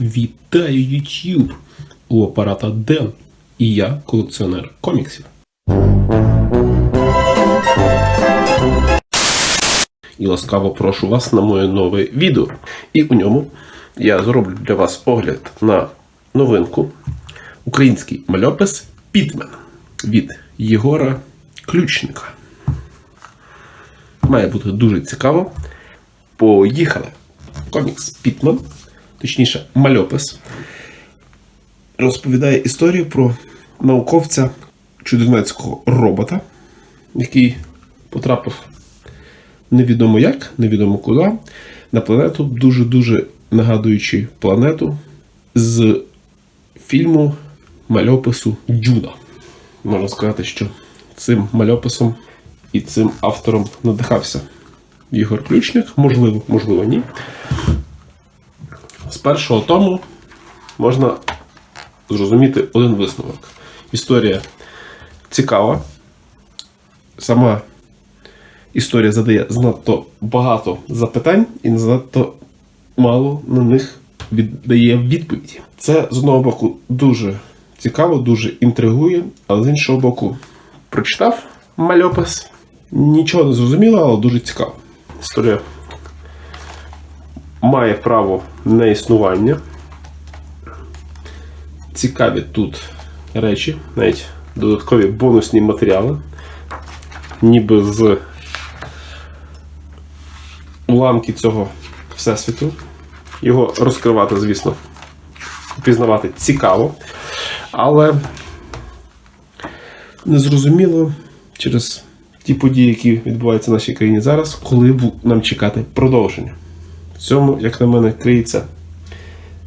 Вітаю YouTube! У апарата Ден. І я колекціонер коміксів. І ласкаво прошу вас на моє нове відео. І у ньому я зроблю для вас огляд на новинку український мальопис Пітмен від Єгора Ключника. Має бути дуже цікаво. Поїхали. Комікс Пітмен, точніше, мальопис, розповідає історію про науковця чудернацького робота, який потрапив невідомо як, невідомо куди, на планету, дуже-дуже нагадуючи планету з фільму мальопису Дюна. Можна сказати, що цим мальописом і цим автором надихався Ігор Ключник, можливо, можливо, ні. З першого тому можна зрозуміти один висновок. Історія цікава. Сама історія задає занадто багато запитань і занадто мало на них віддає відповіді. Це з одного боку дуже цікаво, дуже інтригує, але з іншого боку, прочитав мальопис. Нічого не зрозуміло, але дуже цікаво. Історія має право на існування. Цікаві тут речі, навіть додаткові бонусні матеріали, ніби з уламки цього всесвіту. Його розкривати, звісно, пізнавати цікаво, але незрозуміло через ті події, які відбуваються в нашій країні зараз, коли нам чекати продовження. В цьому, як на мене, криється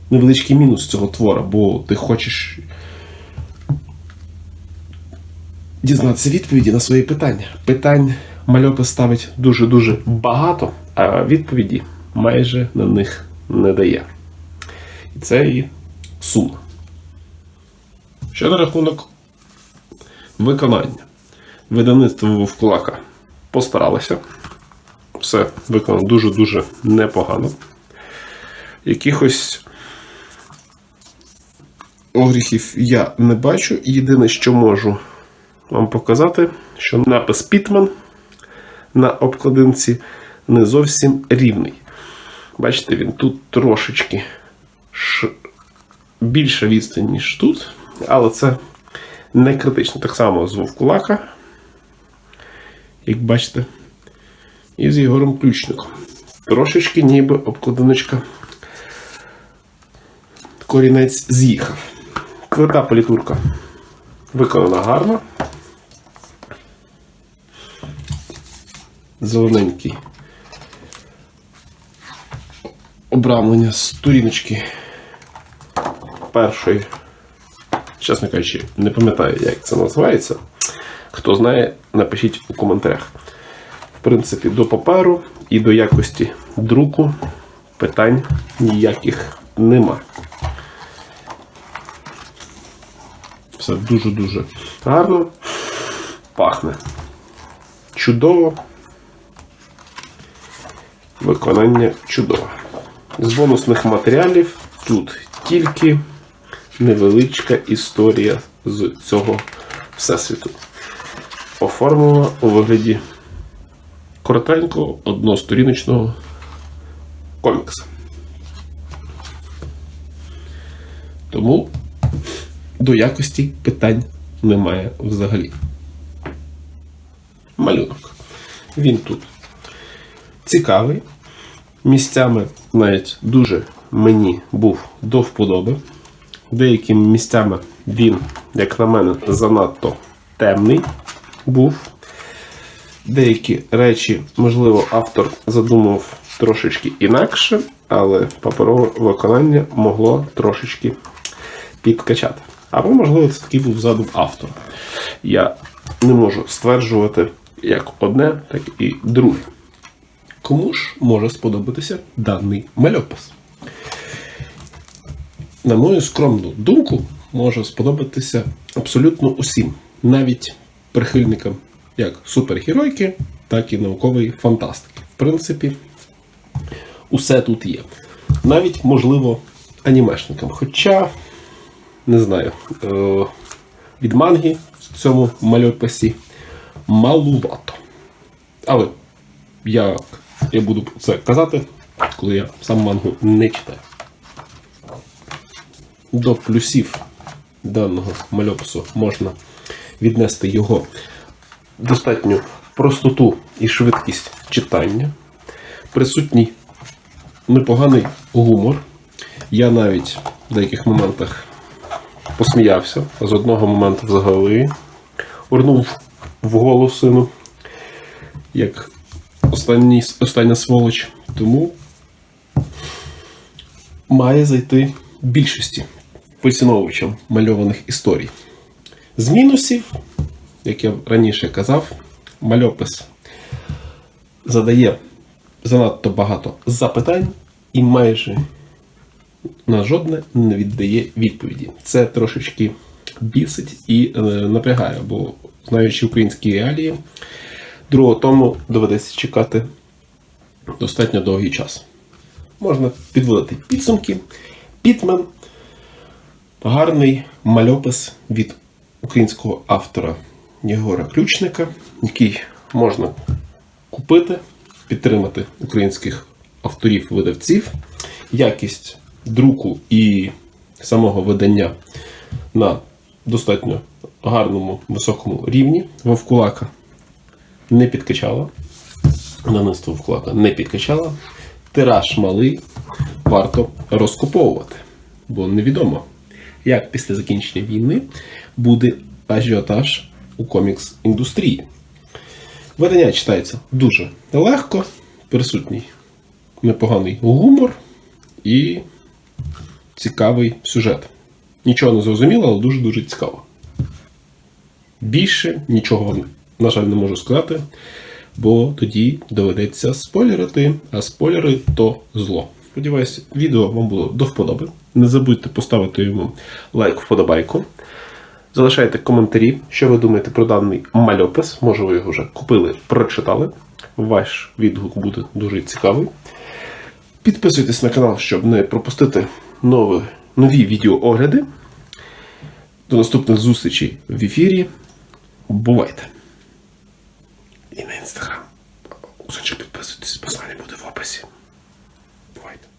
невеличкий мінус цього твора, бо ти хочеш дізнатися відповіді на свої питання. Питань мальопис ставить дуже-дуже багато, а відповіді майже на них не дає. І це і сумно. Що на рахунок виконання. Видавництво Вовкулака постаралося. Все виконано дуже-дуже непогано. Якихось огріхів я не бачу. Єдине, що можу вам показати, що напис Пітман на обкладинці не зовсім рівний. Бачите, він тут трошечки ш... більша відстань, ніж тут, але це не критично. Так само з Вовкулака, як бачите, і з Єгором Ключником. Трошечки ніби обкладиночка корінець з'їхав. Квита політурка виконана гарно. Зелененький. Обрамлення сторіночки першої. Чесно кажучи, не пам'ятаю, як це називається. Хто знає, напишіть у коментарях. Принципі, до паперу і до якості друку питань ніяких нема. Все дуже-дуже гарно. Пахне. Чудово. Виконання чудове. З бонусних матеріалів тут тільки невеличка історія з цього всесвіту. Оформлена у вигляді коротенького односторіночного комікса. Тому до якості питань немає взагалі. Малюнок. Він тут цікавий. Місцями навіть дуже мені був до вподоби. Деякими місцями він, як на мене, занадто темний був. Деякі речі, можливо, автор задумав трошечки інакше, але паперове виконання могло трошечки підкачати. Або, можливо, це такий був задум автора. Я не можу стверджувати як одне, так і друге. Кому ж може сподобатися даний мальопис? На мою скромну думку, може сподобатися абсолютно усім, навіть прихильникам як супергеройки, так і наукової фантастики. В принципі, усе тут є. Навіть, можливо, анімешникам. Хоча, не знаю, е, від манги в цьому мальописі малувато. Але я, я буду це казати, коли я сам мангу не читаю. До плюсів даного мальопису можна віднести його достатню простоту і швидкість читання. Присутній непоганий гумор. Я навіть в деяких моментах посміявся, а з одного моменту взагалі урнув в голос сину, як останній, остання сволоч. Тому має зайти більшості поціновувачам мальованих історій. З мінусів, як я раніше казав, мальопис задає занадто багато запитань і майже на жодне не віддає відповіді. Це трошечки бісить і е, напрягає, бо знаючи українські реалії, другого тому доведеться чекати достатньо довгий час. Можна підводити підсумки. Пітмен гарний мальопис від українського автора Єгора Ключника, який можна купити, підтримати українських авторів-видавців, якість друку і самого видання на достатньо гарному високому рівні. Вовкулака не підкачала. Нанисто Вовкулака не підкачала. Тираж малий, варто розкуповувати, бо невідомо, як після закінчення війни буде ажіотаж у комікс-індустрії. Видання читається дуже легко, присутній непоганий гумор і цікавий сюжет. Нічого не зрозуміло, але дуже-дуже цікаво. Більше нічого вам, на жаль, не можу сказати, бо тоді доведеться спойлерити, а спойлери то зло. Сподіваюсь, відео вам було до вподоби. Не забудьте поставити йому лайк вподобайку. Залишайте коментарі, що ви думаєте про даний мальопис. Може, ви його вже купили, прочитали. Ваш відгук буде дуже цікавий. Підписуйтесь на канал, щоб не пропустити нові, нові відеоогляди. До наступних зустрічей в ефірі. Бувайте! І на інстаграм. Усочі підписуйтесь, посилання буде в описі. Бувайте!